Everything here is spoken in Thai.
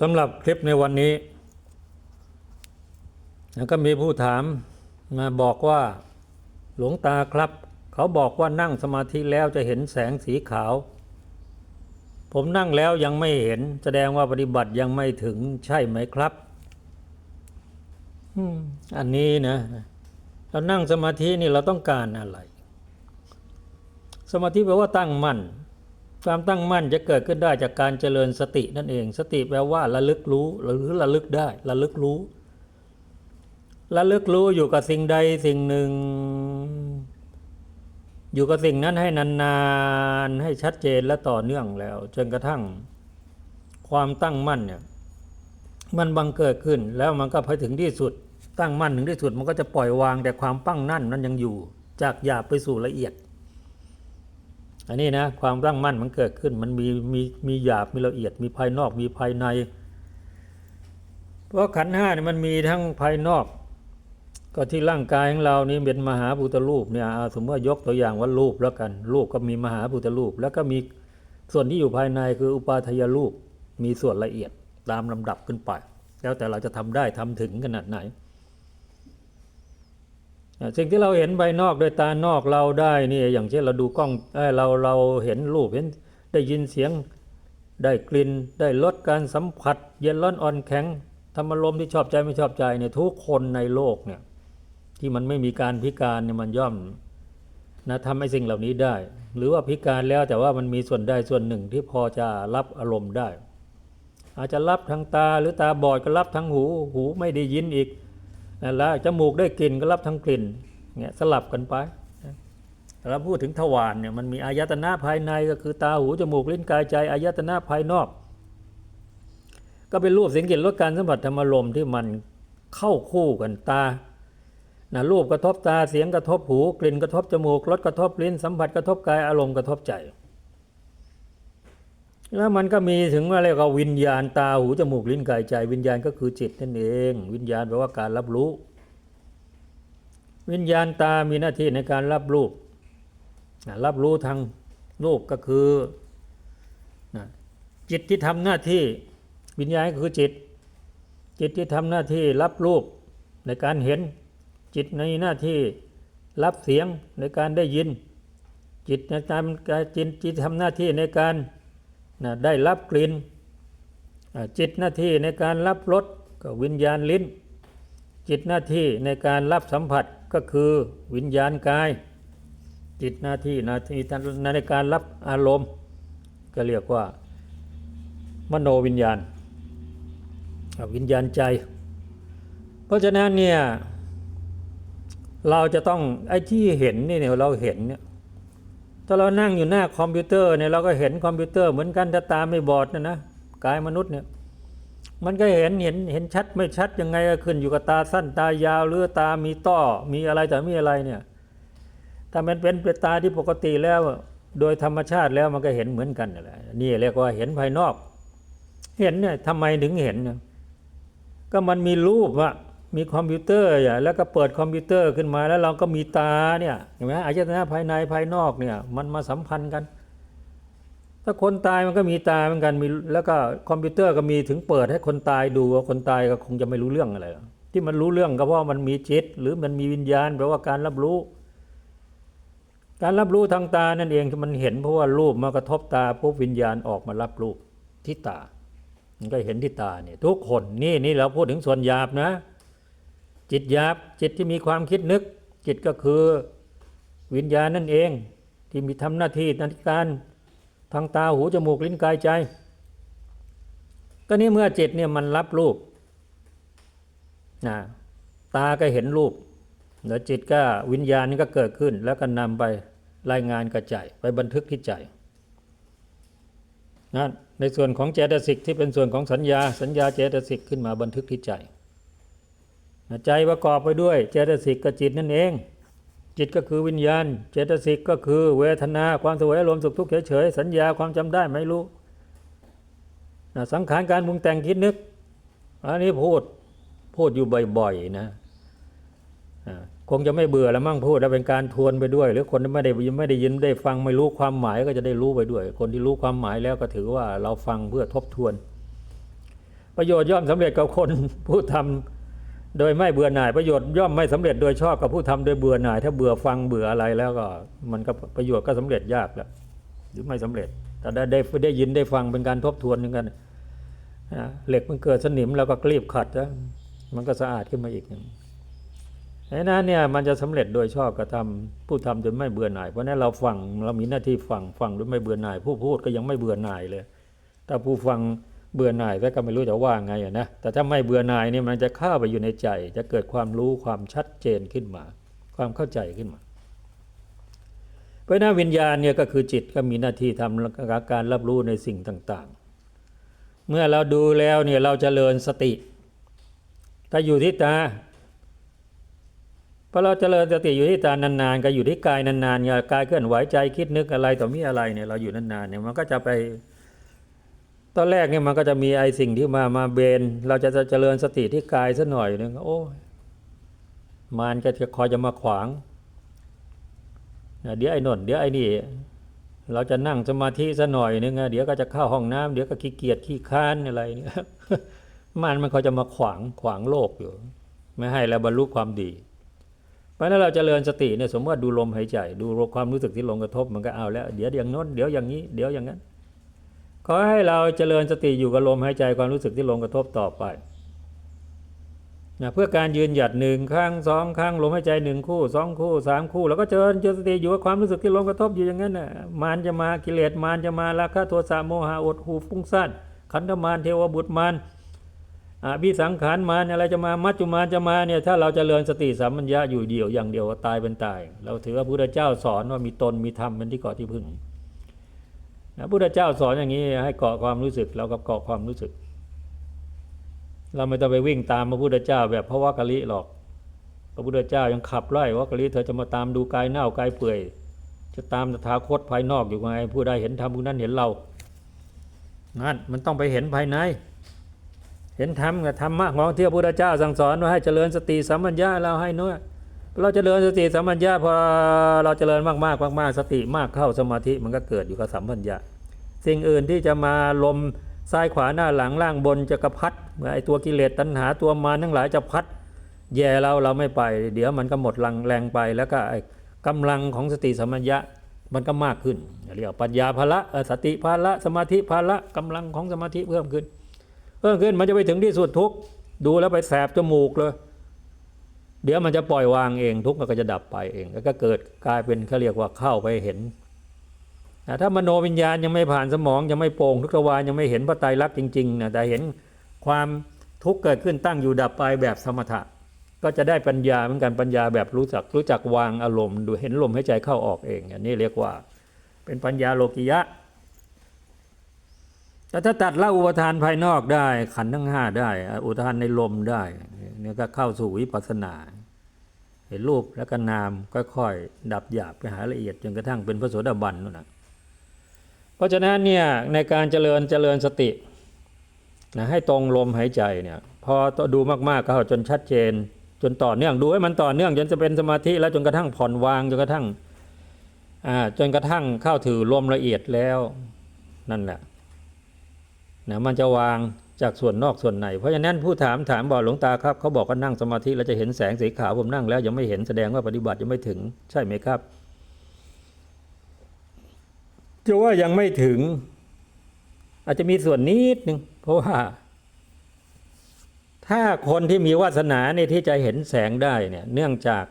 สำหรับคลิปในวันนี้แล้วก็มีผู้ถามมาบอกว่าหลวงตาครับ เขาบอกว่านั่งสมาธิแล้วจะเห็นแสงสีขาว ผมนั่งแล้วยังไม่เห็น แสดงว่าปฏิบัติยังไม่ถึงใช่ไหมครับอันนี้นะเรานั่งสมาธินี่เราต้องการอะไร สมาธิแปลว่าตั้งมั่น ความตั้งมั่นจะเกิดขึ้นได้จากการเจริญสตินั่นเอง สติแปลว่าระลึกรู้หรือระลึกได้ระลึกรู้ระลึกรู้อยู่กับสิ่งใดสิ่งหนึ่ง อยู่กับสิ่งนั้นให้นานๆให้ชัดเจนและต่อเนื่องแล้ว จนกระทั่ง ความตั้งมั่นเนี่ยมันบังเกิดขึ้นแล้วมันก็ไปถึงที่สุด ตั้งมั่นถึงที่สุด มันก็จะปล่อยวางแต่ความปั้งนั่นนั้นยังอยู่ จากหยาบไปสู่ละเอียด อันนี้นะความตั้งมั่นมันเกิดขึ้น มันมีมีมีหยาบมีละเอียดมีภายนอกมีภายใน เพราะขันห้าเนี่ยมันมีทั้งภายนอก ก็ที่ร่างกายของเรานี่เป็นมหาพุทธรูปเนี่ยเอาสมมติว่ายกตัวอย่างว่ารูปแล้วกันรูปก็มีมหาพุทธรูป แล้วก็มีส่วนที่อยู่ภายในคืออุปาทายรูปมีส่วนละเอียดตามลำดับขึ้นไป แล้วแต่เราจะทำได้ทำถึงขนาดไหน สิ่งที่เราเห็นภายนอกด้วยตานอกเราได้นี่อย่างเช่นเราดูกล้องเราเราเห็นรูปเห็นได้ยินเสียงได้กลิ่นได้ลดการสัมผัส เย็นร้อนอ่อนแข็งธรรมารมณ์ที่ชอบใจไม่ชอบใจเนี่ยทุกคนในโลกเนี่ยที่มันไม่มีการพิการเนี่ยมันย่อมนะทำให้สิ่งเหล่านี้ได้ หรือว่าพิการแล้วแต่ว่ามันมีส่วนใดส่วนหนึ่งที่พอจะรับอารมณ์ได้ อาจจะรับทางตาหรือตาบอดก็รับทางหูหูไม่ได้ยินอีก แล้วจมูกได้กลิ่นก็รับทั้งกลิ่นเนี่ยสลับกันไปเราพูดถึงทวารเนี่ยมันมีอายตนะภายในก็คือตาหูจมูกลิ้นกายใจอายตนะภายนอก ก็เป็นรูปเสียงกลิ่นรสการสัมผัสธรรมารมณ์ที่มันเข้าคู่กันตานะรูปกระทบตาเสียงกระทบหูกลิ่นกระทบจมูกรสกระทบลิ้นสัมผัสกระทบกายอารมณ์กระทบใจ แล้วมันก็มีถึงว่าเรียกว่าวิญญาณตาหูจมูกลิ้นกายใจ วิญญาณก็คือจิตนั่นเอง วิญญาณแปลว่าการรับรู้ วิญญาณตามีหน้าที่ในการรับรูปรับรู้ทางรูปก็คือจิตที่ทำหน้าที่วิญญาณก็คือจิต จิตที่ทำหน้าที่รับรูปในการเห็นจิตในหน้าที่รับเสียงในการได้ยิน จิตในการจิตจิตทำหน้าที่ในการ นะได้รับกลิ่นอ่าจิตหน้าที่ในการรับรสก็วิญญาณลิ้น จิตหน้าที่ในการรับสัมผัสก็คือวิญญาณกาย จิตหน้าที่หน้าที่ในการรับอารมณ์ ก็เรียกว่ามโนวิญญาณ วิญญาณใจ เพราะฉะนั้นเนี่ยเราจะต้องไอ้ที่เห็นนี่เนี่ยเราเห็นเนี่ย ถ้าเรานั่งอยู่หน้าคอมพิวเตอร์เนี่ยเราก็เห็นคอมพิวเตอร์เหมือนกันถ้าตาไม่บอดนะนะกายมนุษย์เนี่ยมันก็เห็นเห็นเห็นชัดไม่ชัดยังไงก็ขึ้นอยู่กับตาสั้นตายาวหรือตามีต้อมีอะไรแต่มีอะไรเนี่ยถ้ามันเป็นเป็นตาที่ปกติแล้ว โดยธรรมชาติแล้วมันก็เห็นเหมือนกันแหละนี่เรียกว่าเห็นภายนอก เห็นเนี่ยทำไมถึงเห็น ก็มันมีรูปอะ มีคอมพิวเตอร์อย่าแล้วก็เปิดคอมพิวเตอร์ขึ้นมาแล้วเราก็มีตาเนี่ยเห็นไหมอายตนะภายในภายนอกเนี่ยมันมาสัมพันธ์กัน ถ้าคนตายมันก็มีตาเหมือนกันมีแล้วก็คอมพิวเตอร์ก็มีถึงเปิดให้คนตายดูว่าคนตายก็คงจะไม่รู้เรื่องอะไรที่มันรู้เรื่องก็เพราะมันมีจิต หรือมันมีวิญญาณแปลว่าการรับรู้ การรับรู้ทางตานั่นเองที่มันเห็นเพราะว่ารูปมากระทบตาปุ๊บวิญญาณออกมารับรูปที่ตามันก็เห็นที่ตาเนี่ยทุกคนนี่นี่เราพูดถึงส่วนหยาบนะ จิตหยาบจิตที่มีความคิดนึก จิตก็คือวิญญาณนั่นเอง ที่มีทำหน้าที่ในการทางตาหูจมูกลิ้นกายใจ ก็นี่เมื่อจิตเนี่ยมันรับรูปนะตาก็เห็นรูปแล้วจิตก็วิญญาณนี่ก็เกิดขึ้น แล้วก็นำไปรายงานกระจายไปบันทึกที่ใจนะในส่วนของเจตสิกที่เป็นส่วนของสัญญา สัญญาเจตสิกขึ้นมาบันทึกที่ใจ ใจประกอบไปด้วยเจตสิกกับจิตนั่นเอง จิตก็คือวิญญาณ เจตสิกก็คือเวทนาความสวยอารมณ์สุขทุกข์เฉยๆสัญญาความจำได้ไม่รู้นะสังขารการปรุงแต่งคิดนึกอันนี้พูดพูดอยู่บ่อยๆนะคงจะไม่เบื่อแล้วมั่งพูดแล้วเป็นการทวนไปด้วย หรือคนที่ไม่ได้ไม่ได้ยินได้ฟังไม่รู้ความหมายก็จะได้รู้ไปด้วย คนที่รู้ความหมายแล้วก็ถือว่าเราฟังเพื่อทบทวน ประโยชน์ย่อมสำเร็จกับคนผู้ทำ โดยไม่เบื่อหน่ายประโยชน์ย่อมไม่สำเร็จโดยชอบกับผู้ทำโดยเบื่อหน่าย ถ้าเบื่อฟังเบื่ออะไรแล้วก็ มันก็ประโยชน์ก็สำเร็จยากแล้วหรือไม่สำเร็จแต่ได้ได้ได้ยินได้ฟังเป็นการทบทวนเหมือนกันนะเหล็กมันเกิดสนิมแล้วก็กรีบขัดแล้วมันก็สะอาดขึ้นมาอีกหนึ่งไอ้นั้นเนี่ยมันจะสำเร็จโดยชอบกระทำผู้ทำจนไม่เบื่อหน่ายเพราะฉะนั้นเราฟังเรามีหน้าที่ฟังฟังด้วยไม่เบื่อหน่าย ผู้พูดก็ยังไม่เบื่อหน่ายเลยถ้าผู้ฟัง เบื่อหน่ายก็ไม่รู้จะว่าไงอะนะ แต่ถ้าไม่เบื่อหน่ายนี่มันจะเข้าไปอยู่ในใจ จะเกิดความรู้ความชัดเจนขึ้นมา ความเข้าใจขึ้นมา เพราะหน้าวิญญาณเนี่ยก็คือจิตก็มีหน้าที่ทำการรับรู้ในสิ่งต่างๆ เมื่อเราดูแล้วเนี่ยเราจเจริญสติ ถ้าอยู่ที่ตาพอเราจเจริญสติอยู่ที่ตานานๆก็อยู่ที่กายนานๆเนี่ยกายเคลื่อนไหวใจคิดนึกอะไรต่อมีอะไรเนี่ยเราอยู่นานๆเนี่ยมันก็จะไป ตอนแรกเนี่ยมันก็จะมีไอสิ่งที่มามาเบน เราจะจะเจริญสติที่กายซะหน่อยนึงโอ้ยมารก็จะคอยจะมาขวางเดี๋ยวไอ้นนเดี๋ยวไอ้นี่ เราจะนั่งสมาธิซะหน่อยนึงเดี๋ยวก็จะเข้าห้องน้ำเดี๋ยวก็ขี้เกียจขี้ค้านอะไรเนี่ยมันมันเขาจะมาขวางขวางโลกอยู่ ไม่ให้เราบรรลุความดีเพราะนั้นเราจเจริญสติเนี่ยสมมติว่าดูลมหายใจ ดูความรู้สึกที่ลงกระทบมันก็เอาแล้ว เดี๋ยวอย่างน้นเดี๋ยวอย่างนี้ เดี๋ยวอย่างนั้น ขอให้เราเจริญสติอยู่กับลมหายใจความรู้สึกที่ลงกระทบต่อไปนะเพื่อการยืนหยัดหนึ่งครั้งสองครั้งลมหายใจหนึ่งคู่สองคู่สามคู่ แล้วก็เจริญเจริญสติอยู่กับความรู้สึกที่ลงกระทบอยู่อย่างนั้นน่ะมารจะมากิเลสมารจะมาราคะโทสะโมหะอดหูฟุ้งซ่านขันธมารเทวบุตรมารอภิสังขารมารอะไรจะมามัจจุมารจะมาเนี่ยถ้าเราจเจริญสติสัมปัญญะอยู่เดียวอย่างเดียวตายเป็นตาย เราถือว่าพระพุทธเจ้าสอนว่ามีตนมีธรรมเป็นที่เกาะที่พึ่ง นะพุทธเจ้าสอนอย่างนี้ให้เกาะความรู้สึกเรากับเกาะความรู้สึก เราไม่ต้องไปวิ่งตามพระพุทธเจ้าแบบพระวักกะลิหรอก พระพุทธเจ้ายังขับไล่วักกะลิเธอจะมาตามดูกายเน่ากายเปื่อย จะตามตถาคตภายนอกอยู่ไงผู้ใดเห็นธรรมผู้นั้นเห็นเรานั่นมันต้องไปเห็นภายใน เห็นธรรมกับธรรมะของที่พระพุทธเจ้าสั่งสอนว่าให้เจริญสติสัมปัญญะเราให้น้อ เราจเจริญสติสัมปัญญะพอเราเจริญมากๆมากๆสติมากเข้าสมาธิมันก็เกิดอยู่กับสัมปัญญะสิ่งอื่นที่จะมาลมซ้ายขวาหน้าหลังล่างบนจะกระพัดไอตัวกิเลสตัณหาตัวมารทั้งหลายจะพัด แย่เราเราไม่ไป เดี๋ยวมันก็หมดลังแรงไปแล้วก็ไอกำลังของสติสัมปัญญะมันก็มากขึ้นเรียกว่าปัญญาภละสติภละสมาธิภละกำลังของสมาธิเพิ่มขึ้น เพิ่มขึ้นมันจะไปถึงที่สุดทุกดูแล้วไปแสบจมูกเลย เดี๋ยวมันจะปล่อยวางเองทุกข์มันก็จะดับไปเอง แล้วก็เกิดกลายเป็นเขาเรียกว่าเข้าไปเห็นนะถ้ามโนวิญญาณยังไม่ผ่านสมองยังไม่โปร่งทุกทวารยังไม่เห็นพระไตรลักษณ์จริงๆนะแต่เห็นความทุกข์เกิดขึ้นตั้งอยู่ดับไปแบบสมถะ ก็จะได้ปัญญาเหมือนกันปัญญาแบบรู้จักรู้จักวางอารมณ์ดูเห็นลมหายใจเข้าออกเองอันนี้เรียกว่าเป็นปัญญาโลกิยะแต่ถ้าตัดละอุปทานภายนอกได้ ขันทั้งห้าได้ อุปทานในลมได้ นี่ยก็เข้าสู่วิปัสสนา เห็นรูปแล้วก็นามค่อยๆดับหยาบไปหาละเอียดจนกระทั่งเป็นพระโสดาบันนู่นนะเพราะฉะนั้นเนี่ยในการเจริญเจริญสตินะให้ตรงลมหายใจเนี่ยพอดูมากๆเข้าจนชัดเจน จนต่อเนื่องดูให้มันต่อเนื่องจนจะเป็นสมาธิแล้วจนกระทั่งผ่อนวางจนกระทั่งจนกระทั่งเข้าถือลมละเอียดแล้วนั่นแหละนะมันจะวาง จากส่วนนอกส่วนใน เพราะฉะนั้นผู้ถามถามบอกหลวงตาครับเขาบอกว่านั่งสมาธิแล้วจะเห็นแสงสีขาวผมนั่งแล้วยังไม่เห็นแสดงว่าปฏิบัติยังไม่ถึง ใช่ไหมครับ จะว่ายังไม่ถึง อาจจะมีส่วนนิดนึงเพราะว่า ถ้าคนที่มีวาสนาในที่จะเห็นแสงได้เนี่ย เนื่องจาก